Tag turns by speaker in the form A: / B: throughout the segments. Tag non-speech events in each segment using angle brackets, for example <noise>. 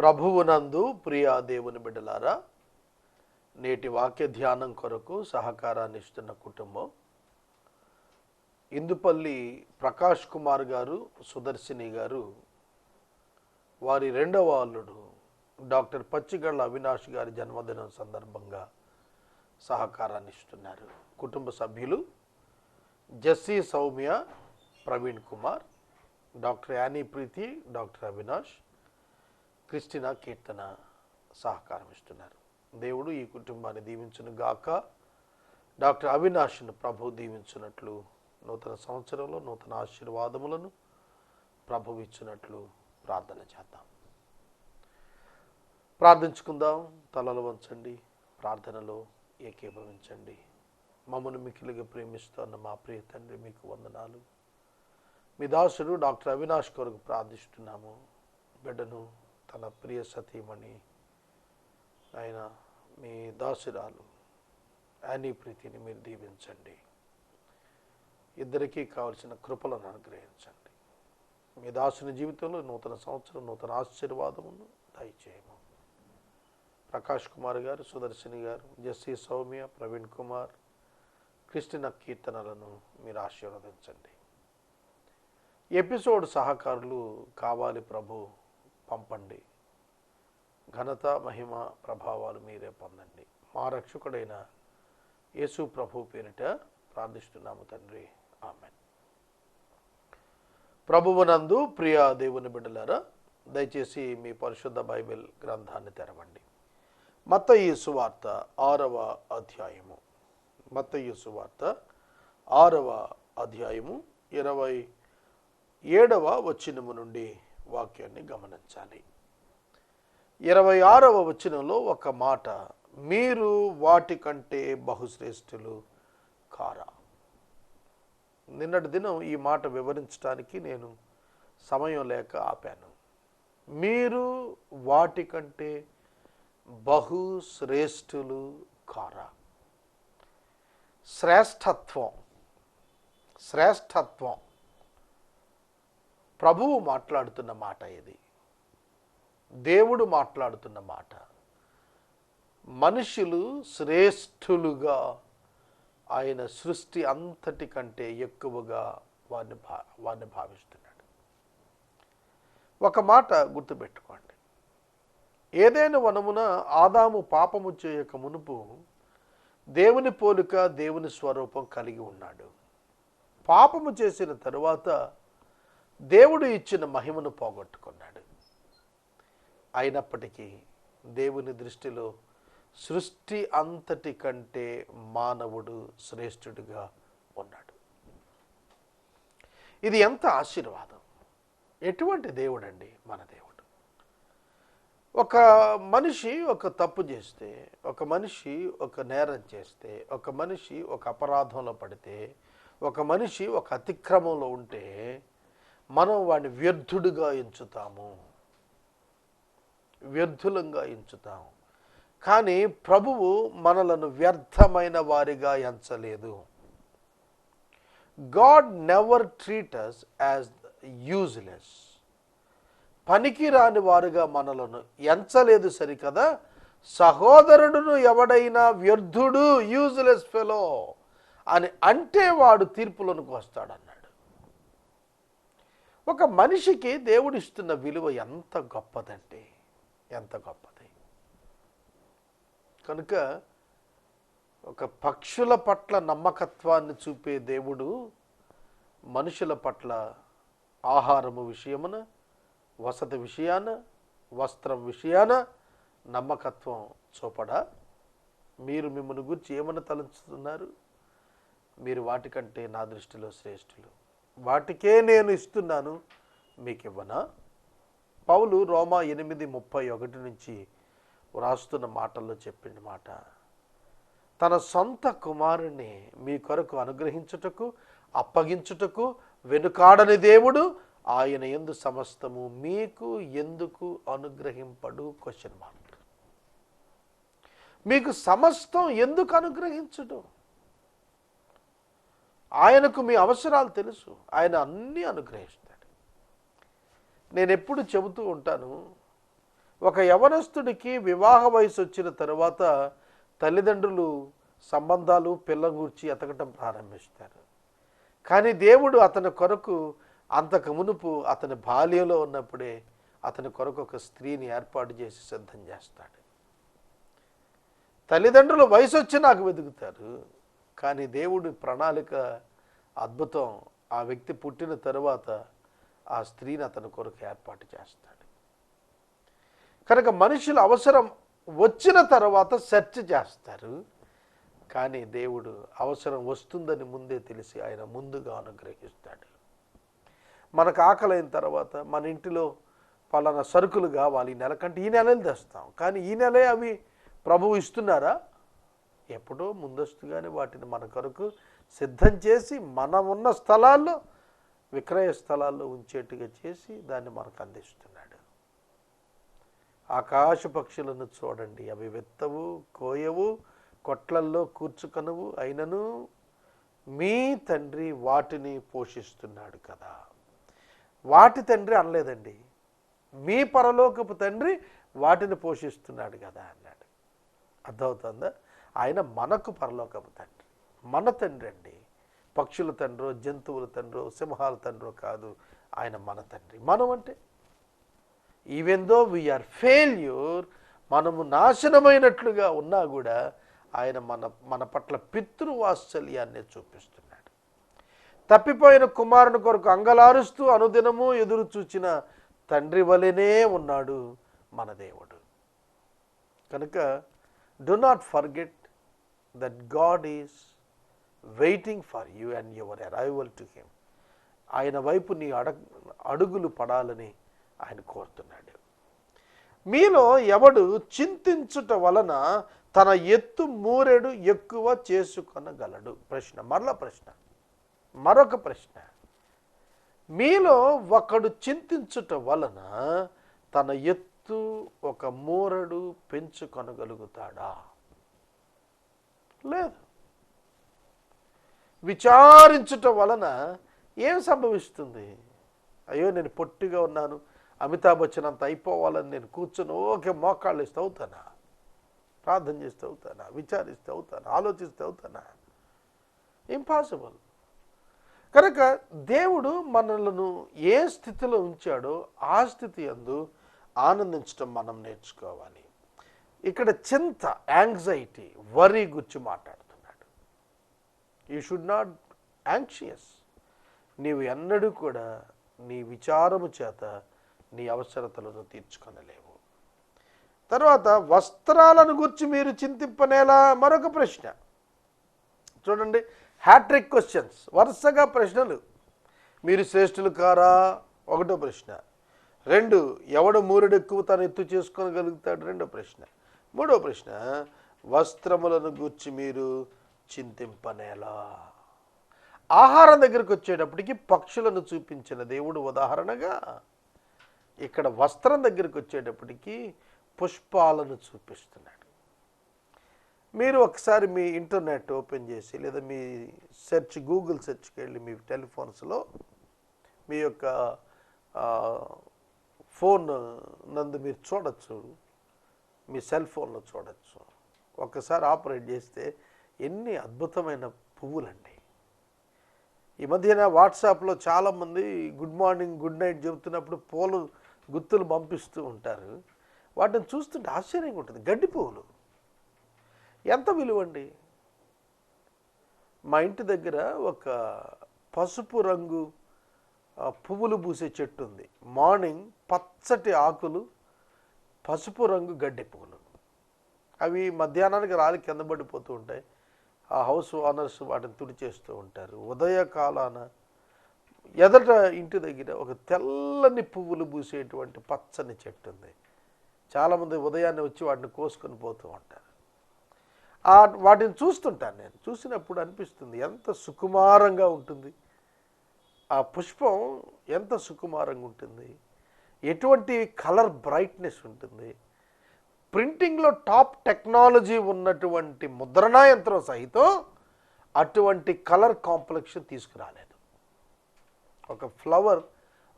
A: ప్రభువునందు ప్రియా దేవుని బిడ్డలారా నేటి వాక్య ధ్యానం కొరకు సహకారాన్ని ఇస్తున్న కుటుంబం ఇందుపల్లి ప్రకాష్ కుమార్ గారు సుదర్శిని గారు వారి రెండవ అల్లుడు డాక్టర్ పచ్చిగళ్ళ అవినాష్ గారి జన్మదినం సందర్భంగా సహకారాన్ని ఇస్తున్నారు. కుటుంబ సభ్యులు Jessy Soumya Praveen Kumar doctor Annie Preethi doctor Avinash Christina Keerthana సహకారం ఇస్తున్నారు. దేవుడు ఈ కుటుంబాన్ని దీవించును గాక. డాక్టర్ అవినాష్ను ప్రభు దీవించున్నట్లు నూతన సంవత్సరంలో నూతన ఆశీర్వాదములను ప్రభు ఇచ్చినట్లు ప్రార్థన చేద్దాం. ప్రార్థించుకుందాం తలలు వంచండి ప్రార్థనలో ఏకీభవించండి. మమ్మను మికిలిగా ప్రేమిస్తున్న మా ప్రియ తండ్రి మీకు వందనాలు. మీ దాసుడు డాక్టర్ అవినాష్ కొరకు ప్రార్థిస్తున్నాము. బిడ్డను తన ప్రియ సతీమణి ఆయన మీ దాసురాలు యానీ ప్రీతిని మీరు దీవించండి. ఇద్దరికీ కావలసిన కృపలను అనుగ్రహించండి. మీ దాసుని జీవితంలో నూతన సంవత్సరం నూతన ఆశీర్వాదమును దయచేయము. ప్రకాష్ కుమార్ గారు సుదర్శిని గారు జస్సీ సౌమ్య ప్రవీణ్ కుమార్ క్రిస్టిన కీర్తనలను మీరు ఆశీర్వదించండి. ఎపిసోడ్ సహకారులు కావాలి ప్రభు పంపండి. ఘనత మహిమ ప్రభావాలు మీరే పొందండి. మా రక్షకుడైన యేసు ప్రభు పేరిట ప్రార్థిస్తున్నాము తండ్రి. ఆమె ప్రభువునందు ప్రియ దేవుని బిడ్డలారా దయచేసి మీ పరిశుద్ధ బైబిల్ గ్రంథాన్ని తెరవండి. మత్తయి సువార్త ఆరవ అధ్యాయము. మత్తయి సువార్త ఆరవ అధ్యాయము ఇరవై ఏడవ వచ్చినము నుండి వాక్యాన్ని గమనించాలి. ఇరవై ఆరవ వచనంలో ఒక మాట మీరు వాటి కంటే బహుశ్రేష్ఠులు కారా? నిన్నటి దినం ఈ మాట వివరించడానికి నేను సమయం లేక ఆపాను. మీరు వాటి కంటే బహుశ్రేష్ఠులు కారా? శ్రేష్టత్వం శ్రేష్టత్వం ప్రభువు మాట్లాడుతున్న మాట ఇది. దేవుడు మాట్లాడుతున్న మాట. మనుషులు శ్రేష్ఠులుగా ఆయన సృష్టి అంతటి కంటే ఎక్కువగా వారిని భా వారిని భావిస్తున్నాడు. ఒక మాట గుర్తుపెట్టుకోండి. ఏదైనా వనమున ఆదాము పాపము చేయక మునుపు దేవుని పోలిక దేవుని స్వరూపం కలిగి ఉన్నాడు. పాపము చేసిన తరువాత దేవుడు ఇచ్చిన మహిమను పోగొట్టుకున్నాడు. అయినప్పటికీ దేవుని దృష్టిలో సృష్టి అంతటి కంటే మానవుడు శ్రేష్ఠుడిగా ఉన్నాడు. ఇది ఎంత ఆశీర్వాదం? ఎటువంటి దేవుడండి మన దేవుడు? ఒక మనిషి ఒక తప్పు చేస్తే ఒక మనిషి ఒక నేరం చేస్తే ఒక మనిషి ఒక అపరాధంలో పడితే ఒక మనిషి ఒక అతిక్రమంలో ఉంటే మనం వాడిని వ్యర్థుడిగా ఎంచుతాము. వ్యర్థులంగా ఎంచుతాం. కానీ ప్రభువు మనలను వ్యర్థమైన వారిగా ఎంచలేదు. God never treat us as useless పనికి రాని వారుగా మనలను ఎంచలేదు సరికదా? సహోదరుడును ఎవడైనా వ్యర్థుడు యూజ్లెస్ ఫెలో అని అంటే వాడు తీర్పులోనికి వస్తాడన్నాడు. ఒక మనిషికి దేవుడిస్తున్న విలువ ఎంత గొప్పదంటే ఎంత గొప్పది. కనుక ఒక పక్షుల పట్ల నమ్మకత్వాన్ని చూపే దేవుడు మనుషుల పట్ల ఆహారము విషయమున వసతి విషయాన వస్త్రం విషయాన నమ్మకత్వం చూపడా. మీరు మిమ్మల్ని గురించి ఏమని తలంచుతున్నారు? మీరు వాటికంటే నా దృష్టిలో శ్రేష్ఠులు. వాటికే నేను ఇస్తున్నాను మీకు ఇవ్వనా పౌలు రోమా ఎనిమిది ముప్పై ఒకటి నుంచి వ్రాస్తున్న మాటల్లో చెప్పిన మాట తన సొంత కుమారుని మీ కొరకు అనుగ్రహించుటకు అప్పగించుటకు వెనుకాడని దేవుడు ఆయన ఎందు సమస్తము మీకు ఎందుకు అనుగ్రహింపడు? క్వశ్చన్ మార్క్ మీకు సమస్తం ఎందుకు అనుగ్రహించడు ఆయనకు మీ అవసరాలు తెలుసు. ఆయన అన్నీ అనుగ్రహిస్తాడు. నేను ఎప్పుడు చెబుతూ ఉంటాను ఒక యవనస్తుడికి వివాహ వయసు వచ్చిన తర్వాత తల్లిదండ్రులు సంబంధాలు పిల్లం గురించి ఎతకటం ప్రారంభిస్తారు. కానీ దేవుడు అతని కొరకు అంతకు మునుపు అతని బాల్యంలో ఉన్నప్పుడే అతని కొరకు ఒక స్త్రీని ఏర్పాటు చేసి సిద్ధం చేస్తాడు. తల్లిదండ్రులు వయసు వచ్చి నాకు వెతుకుతారు కానీ దేవుడి ప్రణాళిక అద్భుతం. ఆ వ్యక్తి పుట్టిన తరువాత ఆ స్త్రీని అతని కొరకు ఏర్పాటు చేస్తాడు. కనుక మనుషులు అవసరం వచ్చిన తర్వాత సెర్చ్ చేస్తారు. కానీ దేవుడు అవసరం వస్తుందని ముందే తెలిసి ఆయన ముందుగా అనుగ్రహిస్తాడు. మనకు ఆకలైన తర్వాత మన ఇంటిలో పలానా సరుకులు కావాలి ఈ నెల కంటే ఈ నెలలు తెస్తాం. కానీ ఈ నెలే అవి ప్రభువు ఇస్తున్నారా? ఎప్పుడో ముందస్తుగానే వాటిని మన కొరకు సిద్ధం చేసి మనం ఉన్న స్థలాల్లో విక్రయ స్థలాల్లో ఉంచేట్టుగా చేసి దాన్ని మనకు అందిస్తున్నాడు. ఆకాశ పక్షులను చూడండి. అవి వెత్తవు కోయవు కొట్లల్లో కూర్చుకొనవు. అయినను మీ తండ్రి వాటిని పోషిస్తున్నాడు కదా. వాటి తండ్రి అనలేదండి. మీ పరలోకపు తండ్రి వాటిని పోషిస్తున్నాడు కదా అన్నాడు. అర్థమవుతుందా? ఆయన మనకు పరలోకపు తండ్రి. మన తండ్రి అండి. పక్షుల తండ్రో జంతువుల తండ్రో సింహాల తండ్రో కాదు ఆయన మన తండ్రి. మనం అంటే ఈవెన్ దో వీఆర్ ఫెయిల్యూర్ మనము నాశనమైనట్లుగా ఉన్నా కూడా ఆయన మన మన పట్ల పితృవాత్సల్యాన్ని చూపిస్తున్నాడు. తప్పిపోయిన కుమారుని కొరకు అంగలారుస్తూ అనుదినము ఎదురు చూచిన తండ్రి వలెనే ఉన్నాడు మన దేవుడు. కనుక do not forget that God is waiting for you and your arrival to him ఆయన వైపు నీ అడ అడుగులు పడాలని ఆయన కోరుతున్నాడు. మీలో ఎవడు చింతించుట వలన తన ఎత్తు మూరెడు ఎక్కువ చేసుకొనగలడు? ప్రశ్న మరల ప్రశ్న. మరొక ప్రశ్న. మీలో ఒకడు చింతించుట వలన తన ఎత్తు ఒక మూరడు పెంచుకొనగలుగుతాడా? లేదు. విచారించటం వలన ఏం సంభవిస్తుంది? అయ్యో నేను పొట్టిగా ఉన్నాను. అమితాబ్ బచ్చన్ అంత అయిపోవాలని నేను కూర్చొని ఓకే మోకాళ్ళు ఇస్తే అవుతానా? ప్రార్థన చేస్తే అవుతానా? విచారిస్తే అవుతానా? ఆలోచిస్తే అవుతానా? ఇంపాసిబుల్ కనుక దేవుడు మనలను ఏ స్థితిలో ఉంచాడో ఆ స్థితి అందు ఆనందించడం మనం నేర్చుకోవాలి. ఇక్కడ చింత యాంగ్జైటీ వరి గుర్చి మాట్లాడు యూ షుడ్ నాట్ యాంక్షియస్ నీవు ఎన్నడూ కూడా నీ విచారము చేత నీ అవసరతలను తీర్చుకొనలేవు. తర్వాత వస్త్రాలను గురించి మీరు చింతింపనేలా మరొక ప్రశ్న. చూడండి హ్యాట్రిక్ క్వశ్చన్స్ వరుసగా ప్రశ్నలు. మీరు శ్రేష్ఠులు కారా? ఒకటో ప్రశ్న. రెండు ఎవడు మూరుడు ఎక్కువ తను ఎత్తు చేసుకోగలుగుతాడు రెండో ప్రశ్న. మూడో ప్రశ్న వస్త్రములను గూర్చి మీరు చింతింపనేలా. ఆహారం దగ్గరికి వచ్చేటప్పటికి పక్షులను చూపించిన దేవుడు ఉదాహరణగా ఇక్కడ వస్త్రం దగ్గరికి వచ్చేటప్పటికి పుష్పాలను చూపిస్తున్నాడు. మీరు ఒకసారి మీ ఇంటర్నెట్ ఓపెన్ చేసి లేదా మీ సెర్చ్ గూగుల్ సెర్చ్కి వెళ్ళి మీ టెలిఫోన్స్లో మీ యొక్క ఫోన్ నందు మీరు చూడొచ్చు. మీ సెల్ ఫోన్లో చూడొచ్చు. ఒక్కసారి ఆపరేట్ చేస్తే ఎన్ని అద్భుతమైన పువ్వులండి. ఈ మధ్యన వాట్సాప్లో చాలామంది గుడ్ మార్నింగ్ గుడ్ నైట్ చెబుతున్నప్పుడు పూలు గుత్తులు పంపిస్తూ ఉంటారు. వాటిని చూస్తుంటే ఆశ్చర్యంగా ఉంటుంది. గడ్డి పువ్వులు. ఎంత విలువండి? మా ఇంటి దగ్గర ఒక పసుపు రంగు పువ్వులు పూసే చెట్టు ఉంది. మార్నింగ్ పచ్చటి ఆకులు పసుపు రంగు గడ్డి పువ్వులు. అవి మధ్యాహ్నానికి రాలి కింద పడిపోతూ ఉంటాయి. ఆ హౌస్ ఓనర్స్ వాటిని తుడిచేస్తూ ఉంటారు. ఉదయకాలాన ఎదట ఇంటి దగ్గర ఒక తెల్లని పువ్వులు పూసేటువంటి పచ్చని చెట్టు ఉంది. చాలామంది ఉదయాన్నే వచ్చి వాటిని కోసుకొని పోతూ ఉంటారు. ఆ వాటిని చూస్తుంటాను నేను. చూసినప్పుడు అనిపిస్తుంది ఎంత సుకుమారంగా ఉంటుంది. ఆ పుష్పం ఎంత సుకుమారంగా ఉంటుంది. ఎటువంటి కలర్ బ్రైట్నెస్ ఉంటుంది. ప్రింటింగ్లో టాప్ టెక్నాలజీ ఉన్నటువంటి ముద్రణా యంత్రం సహితం అటువంటి కలర్ కాంప్లెక్షన్ తీసుకురాలేదు. ఒక ఫ్లవర్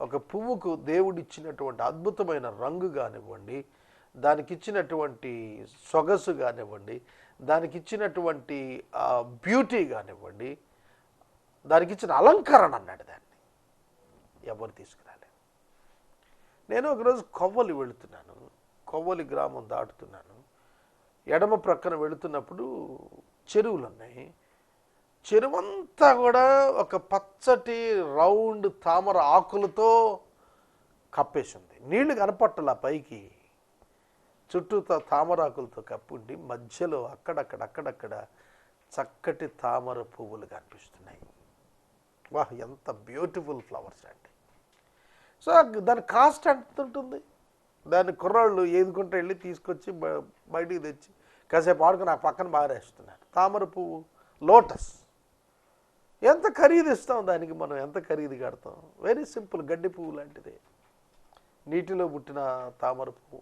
A: ఒక పువ్వుకు దేవుడిచ్చినటువంటి అద్భుతమైన రంగు కానివ్వండి దానికి ఇచ్చినటువంటి సొగసు కానివ్వండి దానికి ఇచ్చినటువంటి బ్యూటీ కానివ్వండి దానికి ఇచ్చిన అలంకరణ అన్నాడు దాన్ని. ఎవరు తీసుకురాలేదు. నేను ఒకరోజు కొవ్వలు వెళుతున్నాను. కొవ్వలి గ్రామం దాటుతున్నాను. ఎడమ ప్రక్కన వెళుతున్నప్పుడు చెరువులు ఉన్నాయి చెరువంతా కూడా ఒక పచ్చటి రౌండ్ తామర ఆకులతో కప్పేసి ఉంది నీళ్ళు కనపట్టలా పైకి. చుట్టూ తామరాకులతో కప్పుండి మధ్యలో అక్కడక్కడ అక్కడక్కడ చక్కటి తామర పువ్వులు కనిపిస్తున్నాయి. వాహ్ ఎంత బ్యూటిఫుల్ ఫ్లవర్స్ అండి. సో దాని కాస్ట్ ఎంత ఉంటుంది దాన్ని కుర్రాళ్ళు ఏదుకుంటే వెళ్ళి తీసుకొచ్చి బయటికి తెచ్చి కాసేపు ఆడుకుని నాకు పక్కన బారేస్తున్నారు. తామర పువ్వు లోటస్. ఎంత ఖరీదు ఇస్తాం దానికి మనం? ఎంత ఖరీదు కడతాం? వెరీ సింపుల్ గడ్డి పువ్వు లాంటిది. నీటిలో పుట్టిన తామర పువ్వు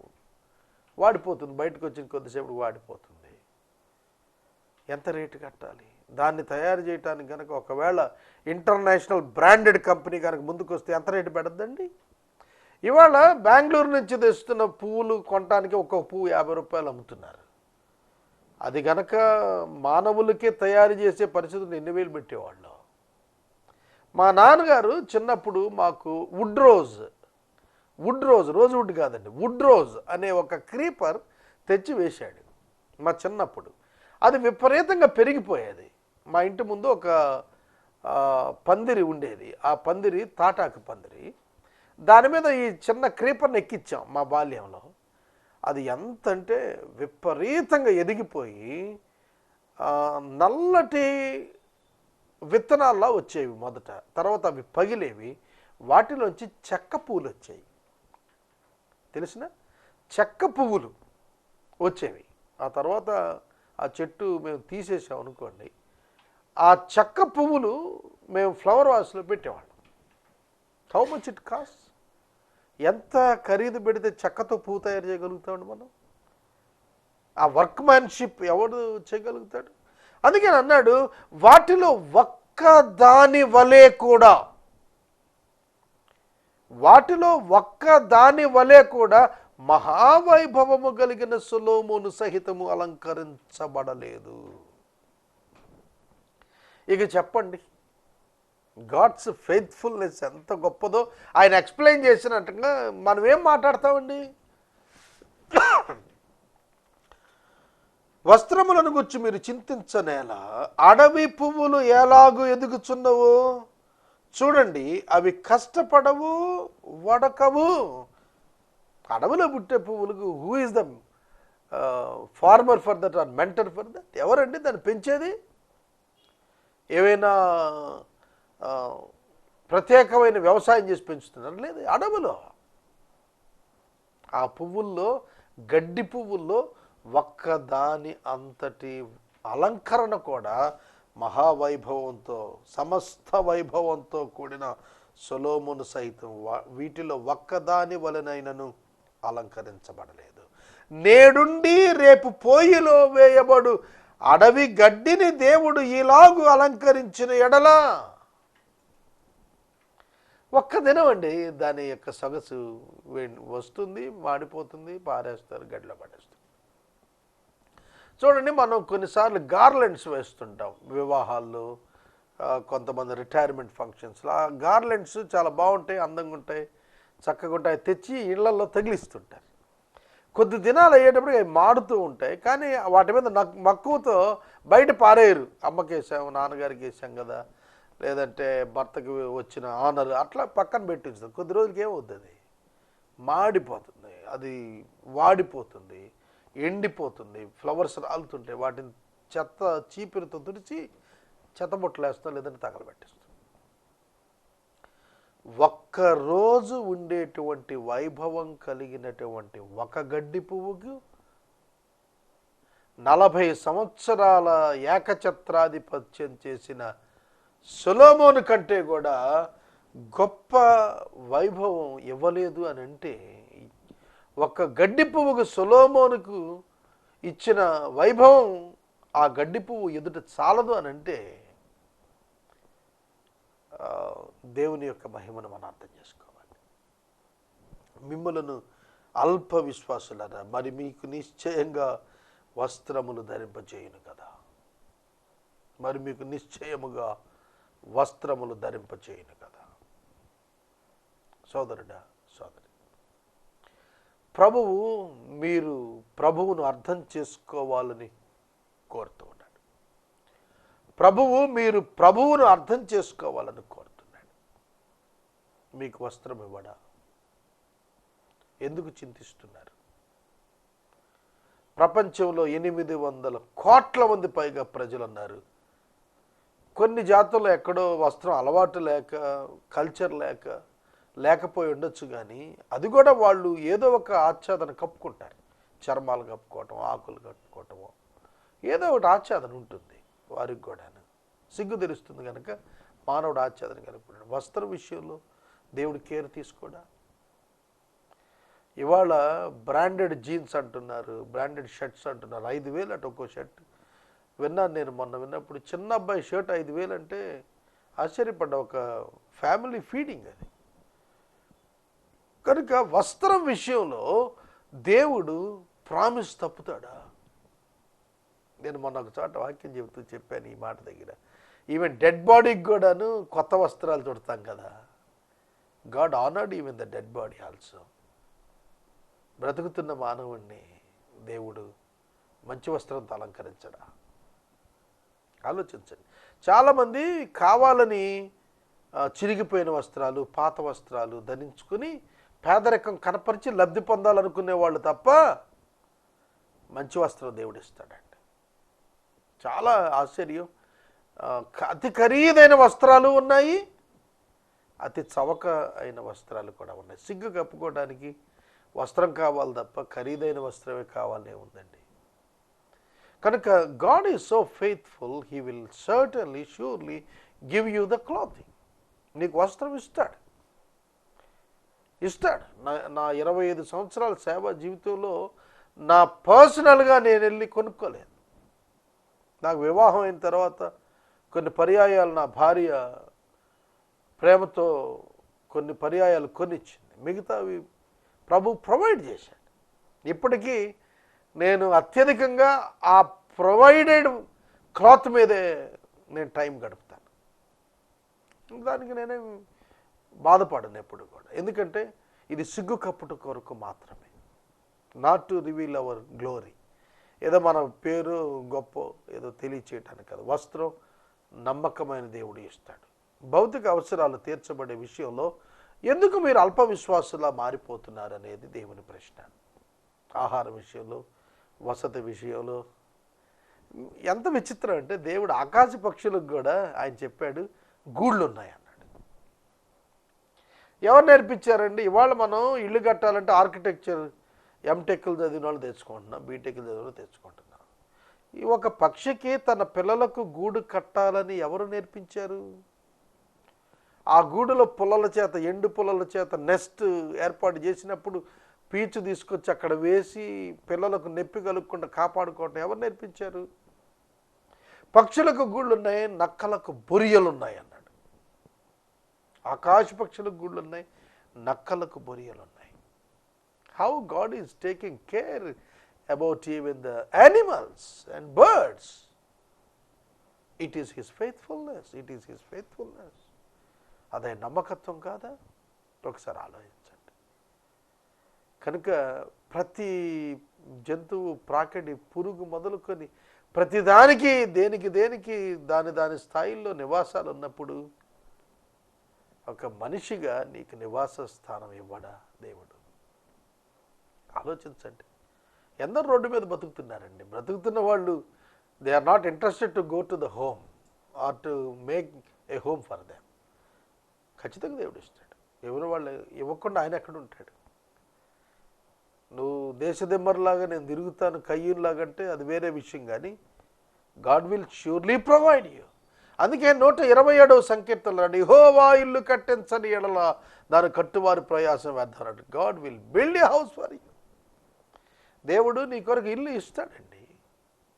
A: వాడిపోతుంది. బయటకు వచ్చిన కొద్దిసేపు వాడిపోతుంది. ఎంత రేటు కట్టాలి? దాన్ని తయారు చేయడానికి కనుక ఒకవేళ ఇంటర్నేషనల్ బ్రాండెడ్ కంపెనీ కనుక ముందుకు వస్తే ఎంత రేటు పెడద్దండి? ఇవాళ బెంగళూరు నుంచి తెస్తున్న పువ్వులు కొనడానికి ఒక్కొక్క పువ్వు యాభై రూపాయలు అమ్ముతున్నారు. అది గనక మానవులకే తయారు చేసే పరిస్థితులు ఎన్ని వేలు పెట్టేవాళ్ళు? మా నాన్నగారు చిన్నప్పుడు మాకు వుడ్ రోజ్ వుడ్ రోజ్ రోజు వుడ్ కాదండి వుడ్ రోజ్ అనే ఒక క్రీపర్ తెచ్చి వేశాడు మా చిన్నప్పుడు. అది విపరీతంగా పెరిగిపోయేది. మా ఇంటి ముందు ఒక పందిరి ఉండేది. ఆ పందిరి తాటాకు పందిరి. దాని మీద ఈ చిన్న క్రీపర్ని ఎక్కించాం మా బాల్యంలో. అది ఎంత అంటే విపరీతంగా ఎదిగిపోయి నల్లటి విత్తనాల్లా వచ్చేవి మొదట. తర్వాత అవి పగిలేవి. వాటిలోంచి చెక్క పువ్వులు వచ్చాయి. తెలిసిన? చెక్క పువ్వులు వచ్చేవి. ఆ తర్వాత ఆ చెట్టు మేము తీసేసాం అనుకోండి. ఆ చెక్క పువ్వులు మేము ఫ్లవర్ వాష్లో పెట్టేవాళ్ళం. హౌ మచ్ ఇట్ కాస్ట్ ఎంత ఖరీదు పెడితే చెక్కతో పూ తయారు చేయగలుగుతాడు మనం? ఆ వర్క్మ్యాన్షిప్ ఎవడు చేయగలుగుతాడు? అందుకని అన్నాడు వాటిలో ఒక్క దాని వలె కూడా వాటిలో ఒక్క దాని వలె కూడా మహావైభవము కలిగిన సులోమును సహితము అలంకరించబడలేదు. ఇక చెప్పండి గాడ్స్ ఫెయిత్ఫుల్నెస్ ఎంత గొప్పదో ఆయన ఎక్స్ప్లెయిన్ చేసినట్టుగా మనం ఏం మాట్లాడతామండి? <coughs> వస్త్రములను గుర్చి మీరు చింతించనేలా అడవి పువ్వులు ఎలాగూ ఎదుగుచున్నవు చూడండి అవి కష్టపడవు వడకవు. అడవిలో పుట్టే పువ్వులకు who is the farmer for that are mentor for that ఎవరండి దాన్ని పెంచేది? ఏవైనా ప్రత్యేకమైన వ్యవసాయం చేసి పెంచుతున్నారు. లేదు అడవిలో. ఆ పువ్వుల్లో గడ్డి పువ్వుల్లో ఒక్కదాని అంతటి అలంకరణ కూడా మహావైభవంతో సమస్త వైభవంతో కూడిన సొలోమును సైతం వా- వీటిలో ఒక్కదాని వలనైనను అలంకరించబడలేదు. నేడుండి రేపు పోయిలో వేయబడు అడవి గడ్డిని దేవుడు ఇలాగు అలంకరించిన ఎడలా ఒక్క దినం అండి దాని యొక్క సొగసు వే- వస్తుంది మాడిపోతుంది పారేస్తారు గడ్డలో పడేస్తారు. చూడండి మనం కొన్నిసార్లు గార్లెండ్స్ వేస్తుంటాం. వివాహాల్లో కొంతమంది రిటైర్మెంట్ ఫంక్షన్స్లో. ఆ గార్లెండ్స్ చాలా బాగుంటాయి అందంగా ఉంటాయి చక్కగా ఉంటాయి తెచ్చి ఇళ్ళలో తగిలిస్తుంటారు. కొద్ది దినాలు అయ్యేటప్పుడు అవి మాడుతూ ఉంటాయి కానీ వాటి మీద నక్ మక్కువతో బయట పారేయరు. అమ్మకి నాన్నగారికి వేసాం కదా లేదంటే భర్తకి వచ్చిన ఆనర్ అట్లా పక్కన పెట్టించుతుంది కొద్ది రోజులకి ఏమవుతుంది? అది మాడిపోతుంది. అది వాడిపోతుంది. ఎండిపోతుంది. ఫ్లవర్స్ రాలుతుంటాయి. వాటిని చెత్త చీపిరితో తుడిచి చెత్తబొట్లు లేదంటే తగలబెట్టేస్తాం. ఒక్క రోజు ఉండేటువంటి వైభవం కలిగినటువంటి ఒక గడ్డి పువ్వుకు నలభై సంవత్సరాల ఏకఛత్రాధిపత్యం చేసిన సొలోమోను కంటే కూడా గొప్ప వైభవం ఇవ్వలేదు అని అంటే ఒక గడ్డి పువ్వుకు సొలోమోనుకు ఇచ్చిన వైభవం ఆ గడ్డి పువ్వు ఎదుట చాలదు అని అంటే దేవుని యొక్క మహిమను మనం అర్థం చేసుకోవాలి. మిమ్మలను అల్ప విశ్వాసులరా మరి మీకు నిశ్చయంగా వస్త్రములు ధరింపజేయును కదా. మరి మీకు నిశ్చయముగా వస్త్రములు ధరింపచేయను కదా. సోదరుడా సోదరి ప్రభువు మీరు ప్రభువును అర్థం చేసుకోవాలని కోరుతూ ఉన్నాడు. ప్రభువు మీరు ప్రభువును అర్థం చేసుకోవాలని కోరుతున్నాడు. మీకు వస్త్రం ఇవ్వడా? ఎందుకు చింతిస్తున్నారు? ప్రపంచంలో ఎనిమిది వందల కోట్ల మంది పైగా ప్రజలు ఉన్నారు కొన్ని జాతుల్లో ఎక్కడో వస్త్రం అలవాటు లేక కల్చర్ లేక లేకపోయి ఉండొచ్చు కానీ అది కూడా వాళ్ళు ఏదో ఒక ఆచ్ఛాదన కప్పుకుంటారు. చర్మాలు కప్పుకోవటం ఆకులు కట్టుకోవటము ఏదో ఒకటి ఆచ్ఛాదన ఉంటుంది వారికి కూడాను. సిగ్గు తెలుస్తుంది కనుక మానవుడు ఆచ్ఛాదన కనుక్కుంటాడు. వస్త్ర విషయంలో దేవుడు కేర్ తీసుకోడా? ఇవాళ బ్రాండెడ్ జీన్స్ అంటున్నారు బ్రాండెడ్ షర్ట్స్ అంటున్నారు. ఐదు వేలు అటు ఒక్కో షర్ట్ విన్నాను నేను మొన్న విన్నప్పుడు చిన్న అబ్బాయి షర్ట్ ఐదు వేలు అంటే ఆశ్చర్యపడ్డ ఒక ఫ్యామిలీ ఫీడింగ్ అది. కనుక వస్త్రం విషయంలో దేవుడు ప్రామిస్ తప్పుతాడా? నేను మొన్న ఒక చోట వాక్యం చెబుతూ చెప్పాను ఈ మాట దగ్గర. ఈవెన్ డెడ్ బాడీకి కూడాను కొత్త వస్త్రాలు చుడతాం కదా. God honoured even the dead body also. బ్రతుకుతున్న మానవుణ్ణి దేవుడు మంచి వస్త్రంతో అలంకరించడా? ఆలోచించండి. చాలామంది కావాలని చిరిగిపోయిన వస్త్రాలు పాత వస్త్రాలు ధరించుకుని పేదరికం కనపరిచి లబ్ధి పొందాలనుకునే వాళ్ళు తప్ప మంచి వస్త్రం దేవుడు ఇస్తాడండి చాలా ఆశ్చర్యం. అతి ఖరీదైన వస్త్రాలు ఉన్నాయి అతి చవక అయిన వస్త్రాలు కూడా ఉన్నాయి. సిగ్గు కప్పుకోవడానికి వస్త్రం కావాలి తప్ప ఖరీదైన వస్త్రమే కావాలనే ఉందండి. కనుక God is so faithful he will certainly surely give you the clothing నీకు వస్త్రం ఇస్తాడు. ఇస్తాడు. నా నా ఇరవై ఐదు సంవత్సరాల సేవా జీవితంలో నా పర్సనల్గా నేను వెళ్ళి కొనుక్కోలేదు. నాకు వివాహం అయిన తర్వాత కొన్ని పర్యాయాలు నా భార్య ప్రేమతో కొన్ని పర్యాయాలు కొనిచ్చింది. మిగతావి ప్రభు ప్రొవైడ్ చేశాడు. ఇప్పటికీ నేను అత్యధికంగా ఆ ప్రొవైడెడ్ క్లాత్ మీదే నేను టైం గడుపుతాను. దానికి నేనేం బాధపడను ఎప్పుడు కూడా. ఎందుకంటే ఇది సిగ్గు కప్పుట కొరకు మాత్రమే. Not to reveal our glory ఏదో మన పేరు గొప్ప ఏదో తెలియచేయటానికి కాదు. వస్త్రం నమ్మకమైన దేవుడు ఇస్తాడు. భౌతిక అవసరాలు తీర్చబడే విషయంలో ఎందుకు మీరు అల్ప విశ్వాసులా మారిపోతున్నారు అనేది దేవుని ప్రశ్న. ఆహార విషయంలో వసతి విషయంలో. ఎంత విచిత్రం అంటే దేవుడు ఆకాశ పక్షులకు కూడా ఆయన చెప్పాడు గూళ్ళు ఉన్నాయి అన్నాడు ఎవరు నేర్పించారండి? ఇవాళ మనం ఇల్లు కట్టాలంటే ఆర్కిటెక్చర్ ఎంటెక్లు చదివిన వాళ్ళు తెచ్చుకుంటున్నాం బీటెక్లు చదివిన వాళ్ళు తెచ్చుకుంటున్నాం. ఈ ఒక పక్షికి తన పిల్లలకు గూడు కట్టాలని ఎవరు నేర్పించారు? ఆ గూడులో పుల్లల చేత ఎండు పుల్లల చేత నెస్ట్ ఏర్పాటు చేసినప్పుడు పీచు తీసుకొచ్చి అక్కడ వేసి పిల్లలకు నొప్పి కలుగకుండా కాపాడుకోవటం ఎవరు నేర్పించారు? పక్షులకు గూళ్ళు ఉన్నాయి నక్కలకు బొరియలు ఉన్నాయి అన్నాడు. ఆకాశ పక్షులకు గూళ్ళు ఉన్నాయి నక్కలకు బొరియలు ఉన్నాయి how God is taking care about even the animals and birds it is his faithfulness it is his faithfulness అదే నమ్మకత్వం కాదా? ఒకసారి ఆలోచించ కనుక ప్రతి జంతువు ప్రాకటి పురుగు మొదలుకొని ప్రతిదానికి దేనికి దేనికి దాని దాని స్థాయిల్లో నివాసాలు ఉన్నప్పుడు ఒక మనిషిగా నీకు నివాస స్థానం ఇవ్వడా దేవుడు? ఆలోచించండి. ఎందరు రోడ్డు మీద బతుకుతున్నారండి. బ్రతుకుతున్న వాళ్ళు they are not interested to go to the home or to make a home for them ఖచ్చితంగా దేవుడు ఇస్తాడు. ఎవరు వాళ్ళు ఇవ్వకుండా ఆయన ఎక్కడ ఉంటాడు? నువ్వు దేశదిమ్మర్లాగా నేను తిరుగుతాను కయ్యూన్లాగా అంటే అది వేరే విషయం కానీ God will surely provide you. అందుకే నూట ఇరవై ఏడవ సంకీర్తనలు వా ఇల్లు కట్టించని ఎడల దాని కట్టువారి ప్రయాసం వేద్దారంట God will build a house for you. దేవుడు నీ కొరకు ఇల్లు ఇస్తాడండి.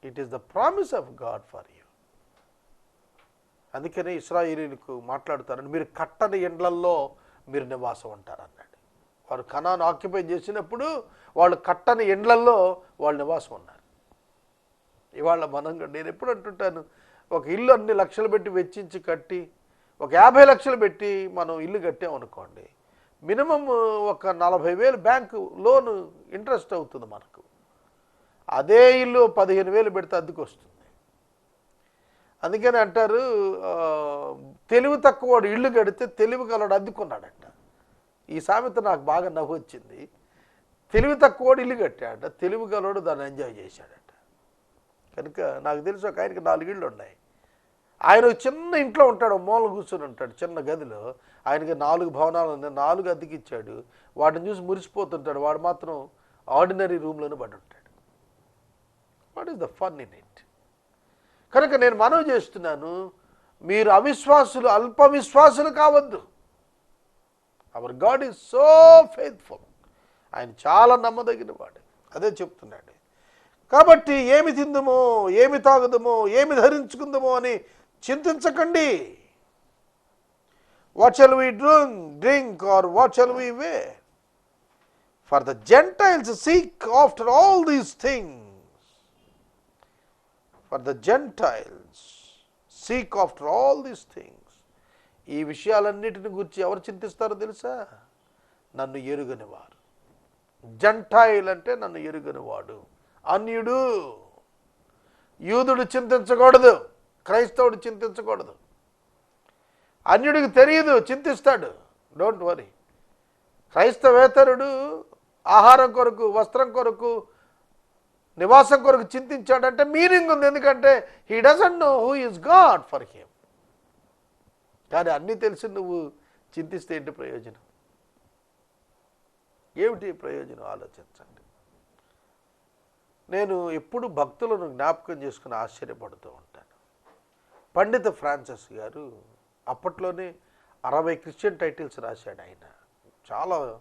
A: It is the promise of God for you. అందుకనే ఇస్రాయిలీలకు మాట్లాడుతారని మీరు కట్టని ఎండ్లల్లో మీరు నివాసం ఉంటారన్నాడు వారు కణాను ఆక్యుపై చేసినప్పుడు వాళ్ళు కట్టని ఎండ్లల్లో వాళ్ళు నివాసం ఉన్నారు. ఇవాళ మనం నేను ఎప్పుడు అంటుంటాను ఒక ఇల్లు అన్ని లక్షలు పెట్టి వెచ్చించి కట్టి ఒక యాభై లక్షలు పెట్టి మనం ఇల్లు కట్టామనుకోండి మినిమం ఒక నలభై వేలు బ్యాంకు లోన్ ఇంట్రెస్ట్ అవుతుంది మనకు. అదే ఇల్లు పదిహేను వేలు పెడితే అద్దెకు వస్తుంది. అందుకని అంటారు తెలివి తెలివి తక్కువవాడు ఇల్లు కడితే తెలివి కలవాడు అద్దుకున్నాడంట ఈ సామెత నాకు బాగా నవ్వు వచ్చింది. తెలివి తక్కువవాడు ఇల్లు కట్టాడట తెలివి గలవాడు దాన్ని ఎంజాయ్ చేశాడట. కనుక నాకు తెలిసి ఒక ఆయనకి నాలుగు ఇళ్ళు ఉన్నాయి. ఆయన చిన్న ఇంట్లో ఉంటాడు మూలం మూల కూర్చొని ఉంటాడు చిన్న గదిలో. ఆయనకి నాలుగు భవనాలు ఉన్నాయి నాలుగు అద్దెకిచ్చాడు. వాటిని చూసి మురిసిపోతుంటాడు. వాడు మాత్రం ఆర్డినరీ రూమ్లోనే పడి ఉంటాడు. What is the fun in it కనుక నేను మనవి చేస్తున్నాను మీరు అవిశ్వాసులు అల్ప విశ్వాసులు కావద్దు. Our God is so faithful ఆయన చాలా నమ్మదగిన వాడు అదే చెప్తున్నాడు. కాబట్టి ఏమి తిందుమో ఏమి తాగుదమో ఏమి ధరించుకుందామో అని చింతించకండి. What shall we drink drink or what shall we wear for the Gentiles seek after all these things for the Gentiles seek after all these things ఈ విషయాలన్నిటిని గురించి ఎవరు చింతిస్తారో తెలుసా? నన్ను ఎరుగనివారు. జంటాయిల్ అంటే నన్ను ఎరుగనివాడు. అన్యుడు యూదుడు చింతించకూడదు క్రైస్తవుడు చింతించకూడదు. అన్యుడికి తెలియదు చింతిస్తాడు. డోంట్ వరీ క్రైస్తవేతరుడు ఆహారం కొరకు వస్త్రం కొరకు నివాసం కొరకు చింతించాడంటే మీనింగ్ ఉంది. ఎందుకంటే he doesn't know who is God for him కానీ అన్నీ తెలిసి నువ్వు చింతిస్తే ఏంటి ప్రయోజనం? ఏమిటి ప్రయోజనం? ఆలోచించండి. నేను ఎప్పుడు భక్తులను జ్ఞాపకం చేసుకుని ఆశ్చర్యపడుతూ ఉంటాను. పండిత ఫ్రాన్సిస్ గారు అప్పట్లోనే అరవై క్రిస్టియన్ టైటిల్స్ రాశాడు ఆయన. చాలా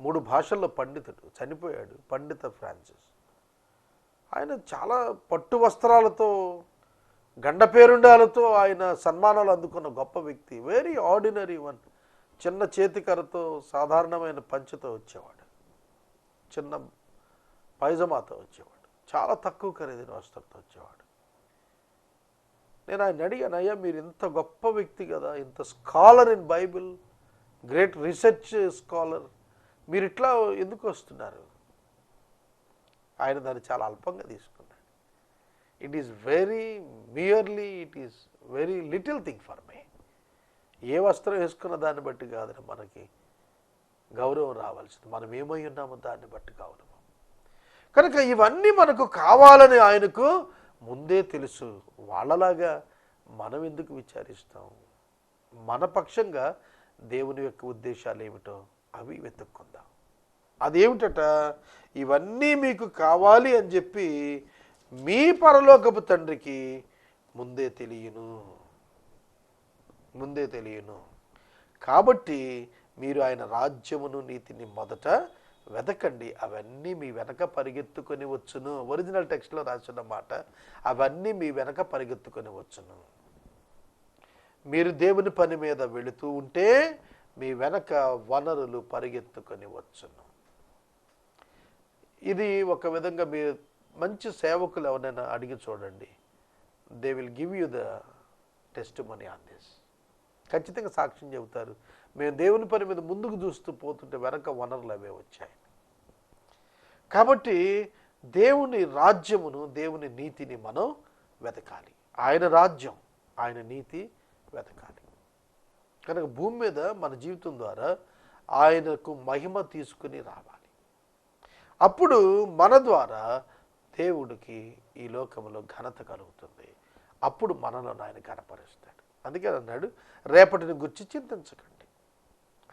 A: మూడు భాషల్లో పండితుడు చనిపోయాడు పండిత ఫ్రాన్సిస్. ఆయన చాలా పట్టు వస్త్రాలతో గండ పేరుండాలతో ఆయన సన్మానాలు అందుకున్న గొప్ప వ్యక్తి. వెరీ ఆర్డినరీ వన్ చిన్న చేతికరతో సాధారణమైన పంచతో వచ్చేవాడు. చిన్న పైజమాతో వచ్చేవాడు. చాలా తక్కువ ఖరీదైన వస్త్రంతో వచ్చేవాడు. నేను ఆయన అడిగాను అయ్యా మీరు ఇంత గొప్ప వ్యక్తి కదా ఇంత scholar in Bible great research scholar మీరు ఇట్లా ఎందుకు వస్తున్నారు? ఆయన దాన్ని చాలా అల్పంగా తీసుకున్నారు it is very merely it is very little thing for me ఏ వస్త్రం వేసుకున్న దాన్ని బట్టి కాదు మనకి గౌరవం రావాల్సింది. మనం ఏమై ఉన్నామో దాన్ని బట్టి గౌరవం కనుక ఇవన్నీ మనకు కావాలని ఆయనకు ముందే తెలుసు. వాళ్ళలాగా మనం ఎందుకు విచారిస్తాం? మన పక్షంగా దేవుని యొక్క ఉద్దేశాలు ఏమిటో అవి వెతుక్కుందాం. అదేమిటట? ఇవన్నీ మీకు కావాలి అని చెప్పి మీ పరలోకపు తండ్రికి ముందే తెలియను. ముందే తెలియను. కాబట్టి మీరు ఆయన రాజ్యమును నీతిని మొదట వెతకండి అవన్నీ మీ వెనక పరిగెత్తుకొని వచ్చును. ఒరిజినల్ టెక్స్ట్లో రాసిన మాట అవన్నీ మీ వెనక పరిగెత్తుకొని వచ్చును. మీరు దేవుని పని మీద వెళుతూ ఉంటే మీ వెనక వనరులు పరిగెత్తుకొని వచ్చును. ఇది ఒక విధంగా మీరు మంచి సేవకులు ఎవరైనా అడిగి చూడండి. They will give you the testimony on this ఖచ్చితంగా సాక్ష్యం చెబుతారు. మేము దేవుని పని మీద ముందుకు చూస్తూ పోతుంటే వెనక వనరులు అవే వచ్చాయి. కాబట్టి దేవుని రాజ్యమును దేవుని నీతిని మనం వెతకాలి. ఆయన రాజ్యం ఆయన నీతి వెతకాలి. కనుక భూమి మీద మన జీవితం ద్వారా ఆయనకు మహిమ తీసుకుని రావాలి. అప్పుడు మన ద్వారా దేవుడికి ఈ లోకంలో ఘనత కలుగుతుంది. అప్పుడు మనలో ఆయన కనపరుస్తాడు. అందుకే అన్నాడు రేపటిని గురించి చింతించకండి.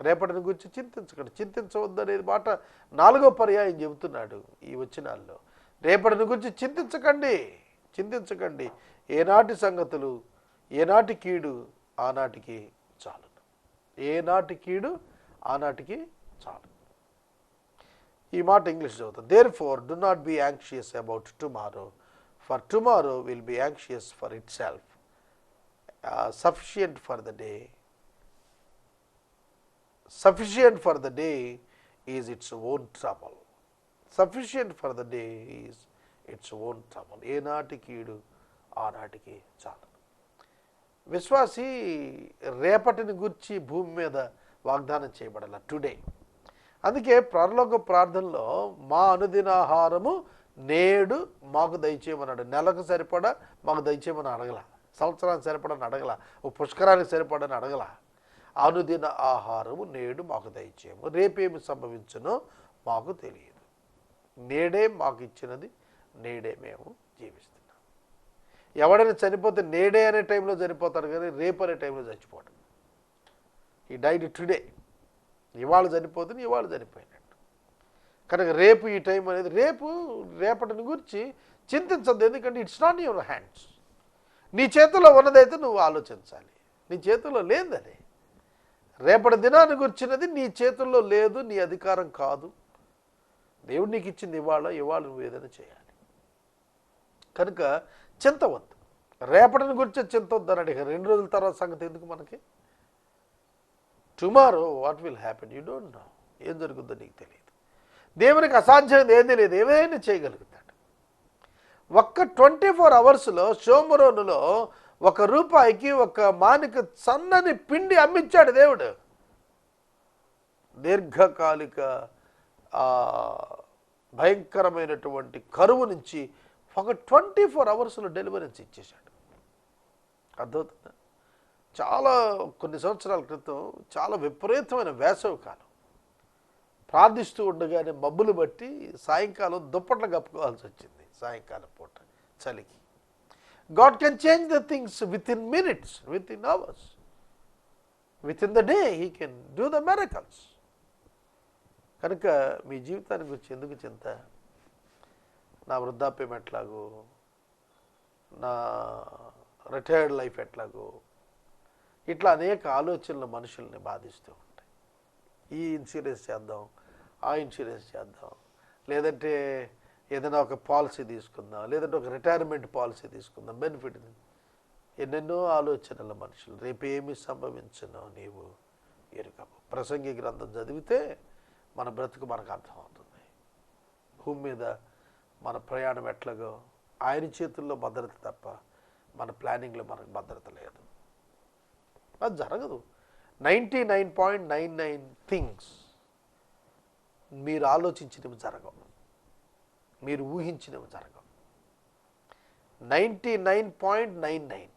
A: రేపటిని గురించి చింతించకండి. చింతించవద్దు అనేది మాట నాలుగో పర్యాయం చెబుతున్నాడు ఈ వచ్చినాల్లో రేపటిని గురించి చింతించకండి. చింతించకండి. ఏనాటి సంగతులు ఏనాటి కీడు ఆనాటికి చాలును. ఏనాటి కీడు ఆనాటికి చాలు ఈ మాట ఇంగ్లీష్ చదువుతాం. Therefore do not be anxious about tomorrow for tomorrow will be anxious for itself sufficient for the day sufficient for the day is its own trouble sufficient for the day is its own trouble ఏనాటికి ఈడు ఆనాటికి చాలు. విశ్వాసి రేపటిని గుర్చి భూమి మీద వాగ్దానం చేయబడాల. Today అందుకే ప్రలోక ప్రార్థనలో మా అనుదిన ఆహారము నేడు మాకు దయచేయమన్నాడు. నెలకు సరిపడా మాకు దయచేయమని అడగల. సంవత్సరానికి సరిపడని అడగల. ఓ పుష్కరానికి సరిపడని అడగల. అనుదిన ఆహారము నేడు మాకు దయచేయము. రేపేమి సంభవించునో మాకు తెలియదు. నేడే మాకు ఇచ్చినది నేడే మేము జీవిస్తున్నాం. ఎవడైనా చనిపోతే నేడే అనే టైంలో చనిపోతాడు కానీ రేపు అనే టైంలో చచ్చిపోవడం ఈ డైడ్ టుడే ఇవాళ చనిపోతే ఇవాళ చనిపోయినట్టు. కనుక రేపు ఈ టైం అనేది రేపు రేపటిని గురించి చింతించద్దు. ఎందుకంటే ఇట్స్ నాట్ యువర్ హ్యాండ్స్ నీ చేతిలో ఉన్నదైతే నువ్వు ఆలోచించాలి. నీ చేతిలో లేదది రేపటి దినాన్ని గురించినది నీ చేతుల్లో లేదు నీ అధికారం కాదు. దేవుడు నీకు ఇచ్చింది ఇవాళ ఇవాళ నువ్వు ఏదైనా చేయాలి. కనుక చింత వద్దు. రేపటిని గురించి చింత వద్దని అడిగారు. రెండు రోజుల తర్వాత సంగతి ఎందుకు మనకి? Tomorrow what will happen? You don't know. ఏం జరుగుతుందో నీకు తెలియదు దేవునికి అసాధ్యమైనది ఏం తెలియదు. ఏమైనా చేయగలుగుతాడు. ఒక్క ట్వంటీ ఫోర్ అవర్స్లో సోమరోనులో ఒక రూపాయికి ఒక మానిక సన్నని పిండి అమ్మించాడు దేవుడు. దీర్ఘకాలిక భయంకరమైనటువంటి కరువు నుంచి ఒక ట్వంటీ ఫోర్ అవర్స్లో డెలివరెన్స్ ఇచ్చేశాడు. అర్థమవుతుందా చాలా కొన్ని సంవత్సరాల క్రితం చాలా విపరీతమైన వేసవి కాలం. ప్రార్థిస్తూ ఉండగానే మబ్బులు బట్టి సాయంకాలం దుప్పట్లు కప్పుకోవాల్సి వచ్చింది సాయంకాలం పూట చలికి. God can change the things within minutes within hours. Within the day he can do the miracles. కనుక మీ జీవితాన్ని గురించి ఎందుకు చింత? నా వృద్ధాప్యం ఎట్లాగో? నా రిటైర్డ్ లైఫ్ ఎట్లాగో? ఇట్లా అనేక ఆలోచనలు మనుషుల్ని బాధిస్తూ ఉంటాయి. ఈ ఇన్సూరెన్స్ చేద్దాం ఆ ఇన్సూరెన్స్ చేద్దాం లేదంటే ఏదైనా ఒక పాలసీ తీసుకుందాం లేదంటే ఒక రిటైర్మెంట్ పాలసీ తీసుకుందాం బెనిఫిట్ ఎన్నెన్నో ఆలోచనల మనుషులు రేపు ఏమి సంభవించను నీవు ఎరుకవు. ప్రసంగి గ్రంథం చదివితే మన బ్రతుకు మనకు అర్థమవుతుంది. భూమి మీద మన ప్రయాణం ఎట్లాగో ఆయన చేతుల్లో భద్రత తప్ప మన ప్లానింగ్లో మనకు భద్రత లేదు. అది జరగదు. Ninety nine point nine nine things మీరు ఆలోచించినవి జరగవు. మీరు ఊహించినవి జరగవు. Ninety nine point nine nine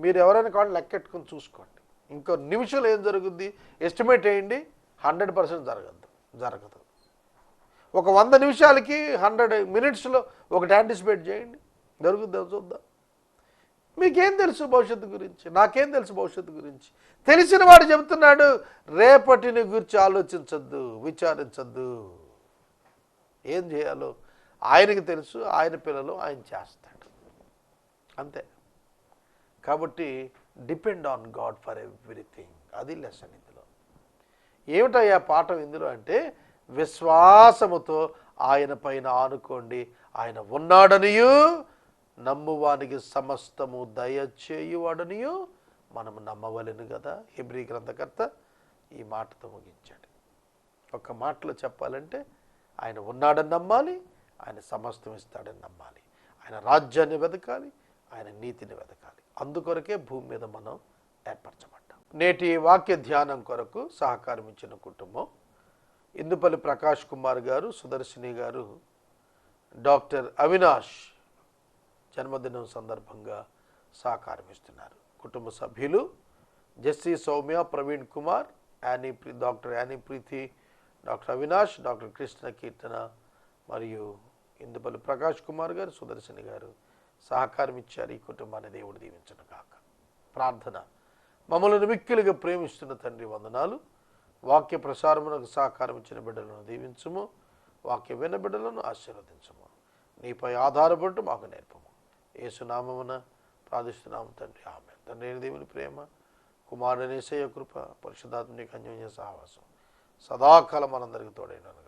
A: మీరు ఎవరైనా కావాలి లెక్కెట్టుకొని చూసుకోండి. ఇంకో నిమిషంలో ఏం జరుగుద్ది? ఎస్టిమేట్ వేయండి. హండ్రెడ్ పర్సెంట్ జరగద్దు. జరగదు. ఒక వంద నిమిషాలకి హండ్రెడ్ మినిట్స్లో ఒకటి యాంటిసిపేట్ చేయండి. జరుగుద్దాం? చూద్దాం. మీకేం తెలుసు భవిష్యత్తు గురించి? నాకేం తెలుసు భవిష్యత్తు గురించి? తెలిసిన వాడు చెబుతున్నాడు రేపటిని గురించి ఆలోచించద్దు విచారించద్దు. ఏం చేయాలో ఆయనకి తెలుసు ఆయన పిల్లలు ఆయన చేస్తాడు. అంతే. కాబట్టి depend on God for everything. అది లెసన్ ఇందులో. ఏమిటయ్యా పాఠం ఇందులో అంటే విశ్వాసముతో ఆయన పైన ఆనుకోండి ఆయన ఉన్నాడనియు నమ్మువానికి సమస్తము దయచేయువాడనియో మనము నమ్మవలెను కదా హిబ్రీ గ్రంథకర్త ఈ మాటతో ముగించాడు. ఒక మాటలో చెప్పాలంటే ఆయన ఉన్నాడని నమ్మాలి ఆయన సమస్తం ఇస్తాడని నమ్మాలి. ఆయన రాజ్యాన్ని వెతకాలి ఆయన నీతిని వెతకాలి అందుకొరకే భూమి మీద మనం ఏర్పరచబడ్డాం. నేటి వాక్య ధ్యానం కొరకు సహకారం ఇచ్చిన కుటుంబం ఇందుపల్లి ప్రకాష్ కుమార్ గారు సుదర్శిని గారు డాక్టర్ అవినాష్ జన్మదినం సందర్భంగా సహకారం ఇస్తున్నారు కుటుంబ సభ్యులు Jassi Soumya Praveen Kumar Annie pre doctor Annie Preethi doctor Avinash doctor Krishna Keerthana మరియు ఇందుపల్లి ప్రకాష్ కుమార్ గారు సుదర్శని గారు సహకారం ఇచ్చారు ఈ కుటుంబాన్ని దేవుడు దీవించను కాక ప్రార్థన. మమ్మల్ని మిక్కిలుగా ప్రేమిస్తున్న తండ్రి వందనాలు. వాక్య ప్రసారమునకు సహకారం ఇచ్చిన బిడ్డలను దీవించుము. వాక్య విన్న బిడ్డలను ఆశీర్వదించము. నీపై ఆధారపడుతూ మాకు నేర్పము. ఏసునామమున ప్రార్థిస్తున్నాము తండ్రి. ఆమె తండ్రి దేవుని ప్రేమ కుమారుడనేసయ్య కృప పరిశుద్ధాత్మని అన్యోన్య సహవాసం. సదాకాలం మనందరికీ తోడైనాను